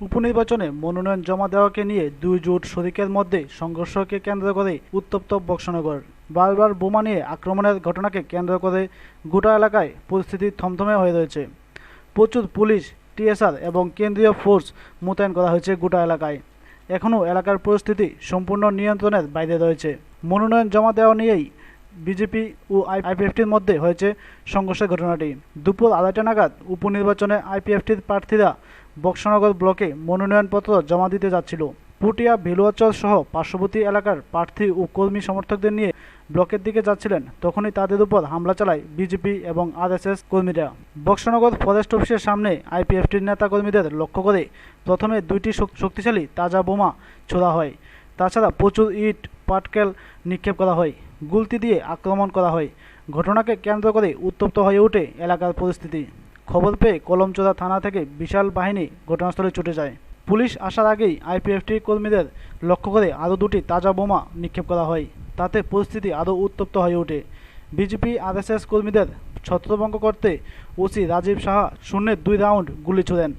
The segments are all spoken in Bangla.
উপনির্বাচনে মনোনয়ন জমা দেওয়াকে নিয়ে দুই জোট শরিকের মধ্যে সংঘর্ষকে কেন্দ্র করে উত্তপ্ত বক্সনগর। বারবার বোমা নিয়ে আক্রমণের ঘটনাকে কেন্দ্র করে গোটা এলাকায় পরিস্থিতি থমথমে হয়ে রয়েছে। প্রচুর পুলিশ, টিএসআর এবং কেন্দ্রীয় ফোর্স মোতায়েন করা হয়েছে গোটা এলাকায়। এখনও এলাকার পরিস্থিতি সম্পূর্ণ নিয়ন্ত্রণের বাইরে রয়েছে। মনোনয়ন জমা দেওয়া নিয়েই বিজেপি ও আইপিএফটির মধ্যে হয়েছে সংঘর্ষের ঘটনাটি। দুপুর আড়াইটা নাগাদ উপনির্বাচনে আইপিএফটির প্রার্থীরা বক্সনগর ব্লকে মনোনয়নপত্র জমা দিতে যাচ্ছিল। পুটিয়া ভেলুয়াচর সহ পার্শ্ববর্তী এলাকার প্রার্থী ও কর্মী সমর্থকদের নিয়ে ব্লকের দিকে যাচ্ছিলেন। তখনই তাদের উপর হামলা চালায় বিজেপি এবং আরএসএস কর্মীরা। বক্সনগর ফরেস্ট অফিসের সামনে আইপিএফটির নেতাকর্মীদের লক্ষ্য করে প্রথমে দুইটি শক্তিশালী তাজা বোমা ছোড়া হয়। তাছাড়া প্রচুর ইট, পাটকেল নিক্ষেপ করা হয়, গুলতি দিয়ে আক্রমণ করা হয়। ঘটনাকে কেন্দ্র করে উত্তপ্ত হয়ে ওঠে এলাকার পরিস্থিতি। খবর পেয়ে কলমচোরা থানা থেকে বিশাল বাহিনী ঘটনাস্থলে ছুটে যায়। পুলিশ আসার আগেই আইপিএফটি কর্মীদের লক্ষ্য করে আরও দুটি তাজা বোমা নিক্ষেপ করা হয়। তাতে পরিস্থিতি আরও উত্তপ্ত হয়ে ওঠে। বিজেপি, আরএসএস কর্মীদের ছত্রভঙ্গ করতে ওসি রাজীব সাহা শূন্যের দুই রাউন্ড গুলি ছোড়েন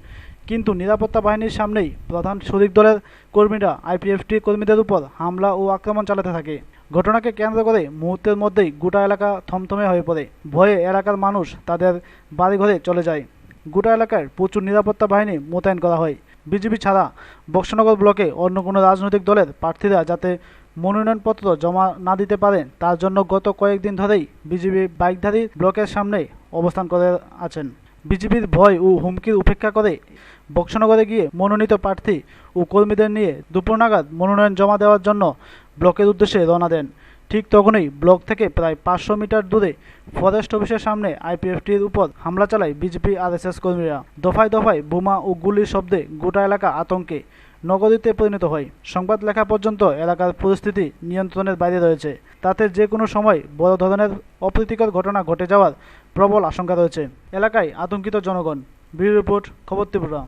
কিন্তু নিরাপত্তা বাহিনীর সামনেই প্রধান শরিক দলের কর্মীরা আইপিএফটি কর্মীদের উপর হামলা ও আক্রমণ চালাতে থাকে। ঘটনাকে কেন্দ্র করে মুহূর্তের মধ্যেই গোটা এলাকা থমথমে হয়ে পড়ে। ভয়ে এলাকার মানুষ তাদের বাড়িঘরে চলে যায়। গোটা এলাকায় প্রচুর নিরাপত্তা বাহিনী মোতায়েন করা হয়। বিজেপি ছাড়া বক্সনগর ব্লকে অন্য কোনো রাজনৈতিক দলের প্রার্থীরা যাতে মনোনয়নপত্র জমা না দিতে পারেন তার জন্য গত কয়েকদিন ধরেই বিজেপি বাইকধারী ব্লকের সামনে অবস্থান করে আছেন। বিজেপির ভয় ও হুমকির উপেক্ষা করে বক্সনগরে গিয়ে মনোনীত প্রার্থী ও কর্মীদের নিয়ে দুপুর নাগাদ মনোনয়ন জমা দেওয়ার জন্য ব্লকের উদ্দেশ্যে রওনা দেন। ঠিক তখনই ব্লক থেকে প্রায় পাঁচশো মিটার দূরে ফরেস্ট অফিসের সামনে আইপিএফটির উপর হামলা চালায় বিজেপি আরএসএস কর্মীরা। দফায় দফায় বোমা ও গুলির শব্দে গোটা এলাকা আতঙ্কে। নগরীতে পরিণত হয়। সংবাদ লেখা পর্যন্ত এলাকার পরিস্থিতি নিয়ন্ত্রণের বাইরে রয়েছে। তাতে যে কোনো সময় বড় ধরনের অপ্রীতিকর ঘটনা ঘটে যাওয়ার প্রবল আশঙ্কা রয়েছে। এলাকায় আতঙ্কিত জনগণ। ব্যুরো রিপোর্ট, খবর ত্রিপুরা।